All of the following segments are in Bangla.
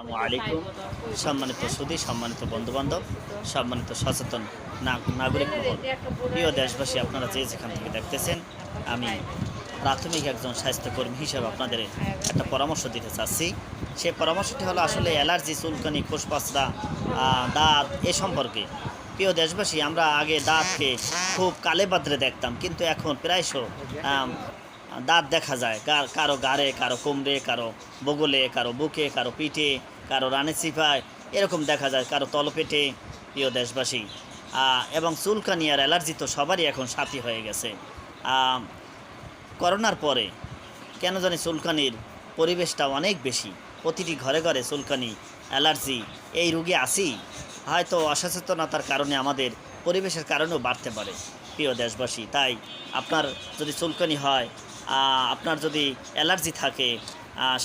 আসসালামু আলাইকুম। সম্মানিত সুদী সম্মানিত বন্ধুবান্ধব, সম্মানিত সচেতন নাগরিক প্রিয় দেশবাসী, আপনারা যে যেখান থেকে দেখতেছেন, আমি প্রাথমিক একজন স্বাস্থ্যকর্মী হিসেবে আপনাদের একটা পরামর্শ দিতে চাচ্ছি। সেই পরামর্শটি হলো আসলে অ্যালার্জি, চুলকানি কোষপাসরা দাঁত এ সম্পর্কে। প্রিয় দেশবাসী, আমরা আগে দাঁতকে খুব কালে বাদ্রে দেখতাম, কিন্তু এখন প্রায়শ দাঁত দেখা যায়। কার- গাড়ে, কারও কোমরে, কারও বগলে, কারও বুকে, কারও পিঠে, কারও রানে চিপায় এরকম দেখা যায়, কারও তলপেটে, প্রিয় দেশবাসী। এবং চুলকানি আর অ্যালার্জি তো সবারই এখন সাথী হয়ে গেছে। করোনার পরে কেন জানি চুলকানির পরিবেশটা অনেক বেশি। প্রতিটি ঘরে ঘরে চুলকানি, অ্যালার্জি, এই রোগে আসি হয়তো অসচেতনতার কারণে আমাদের পরিবেশের কারণেও বাড়তে পারে, প্রিয় দেশবাসী। তাই আপনার যদি চুলকানি হয় আপনার যদি অ্যালার্জি থাকে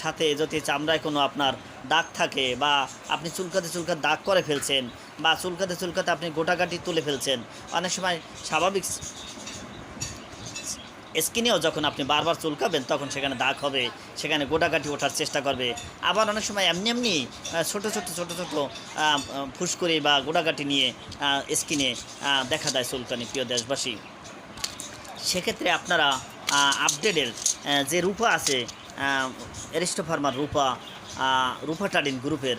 সাথে যদি চামড়ায় কোনো আপনার দাগ থাকে বা আপনি চুলকাতে চুলকাতে দাগ করে ফেলছেন বা চুলকাতে চুলকাতে আপনি গোটাগাটি তুলে ফেলছেন, অনেক সময় স্বাভাবিক স্কিনেও যখন আপনি বারবার চুলকাবেন তখন সেখানে দাগ হবে, সেখানে গোটাকাটি ওঠার চেষ্টা করবে। আবার অনেক সময় এমনি এমনি ছোটো ছোটো ছোটো ছোটো ফুসকুড়ি বা গোটাকাটি নিয়ে স্কিনে দেখা দেয় চুলকানি, প্রিয় দেশবাসী। সেক্ষেত্রে আপনারা আপডেটের যে রূপা আছে এরিস্টো ফার্মার রূপা রূপাটাডিন গ্রুপের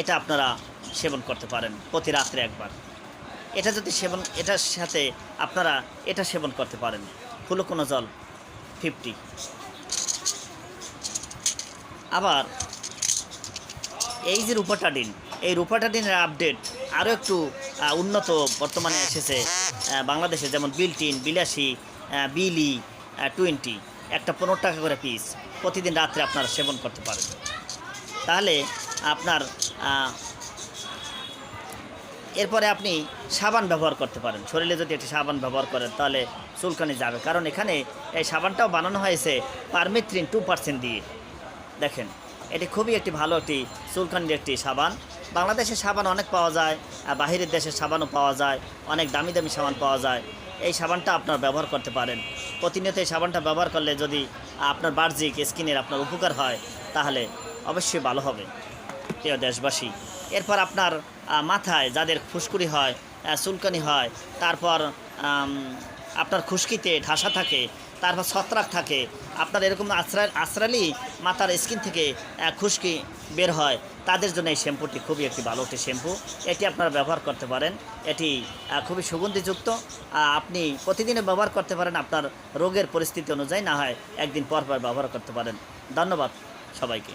এটা আপনারা সেবন করতে পারেন প্রতি রাত্রে একবার। এটা যদি সেবন, এটার সাথে আপনারা এটা সেবন করতে পারেন। ফুলকোনো জল ফিফটি আবার, এই যে রূপাটাডিন এই রূপাটাডিনের আপডেট আরও একটু উন্নত বর্তমানে এসেছে বাংলাদেশে, যেমন বিলটিন, বিলাসি বিলি টোয়েন্টি, একটা পনেরো টাকা করে পিস প্রতিদিন রাত্রে আপনারা সেবন করতে পারেন তাহলে আপনার এরপরে আপনি সাবান ব্যবহার করতে পারেন। শরীরে যদি একটি সাবান ব্যবহার করেন, তাহলে চুলকানি যাবে। কারণ এখানে এই সাবানটাও বানানো হয়েছে পারমিথ্রিন টু পার্সেন্ট দিয়ে। দেখেন, এটি খুবই একটি ভালো একটি চুলকানির একটি সাবান। বাংলাদেশের সাবান অনেক পাওয়া যায়, আর বাহিরের দেশের সাবানও পাওয়া যায়, অনেক দামি দামি সাবান পাওয়া যায়। এই সাবানটা আপনার ব্যবহার করতে পারেন। প্রতিনিয়ত এই সাবানটা ব্যবহার করলে যদি আপনার বাহ্যিক স্কিনের আপনার উপকার হয়, তাহলে অবশ্যই ভালো হবে। প্রিয় দেশবাসী, এরপর আপনার মাথায় যাদের ফুসকুড়ি হয় চুলকানি হয়, তারপর আপনার খুশকিতে ঠাসা থাকে, তারপর ছত্রাক থাকে, আপনার এরকম আশ্রা আশ্রালি মাথার স্কিন থেকে খুশকি বের হয়। তাদের জন্য এই শ্যাম্পুটি খুবই একটি ভালো একটি শ্যাম্পু। এটি আপনারা ব্যবহার করতে পারেন। এটি খুবই সুগন্ধিযুক্ত। আপনি প্রতিদিনে ব্যবহার করতে পারেন আপনার রোগের পরিস্থিতি অনুযায়ী, না হয় একদিন পর পর ব্যবহার করতে পারেন। ধন্যবাদ সবাইকে।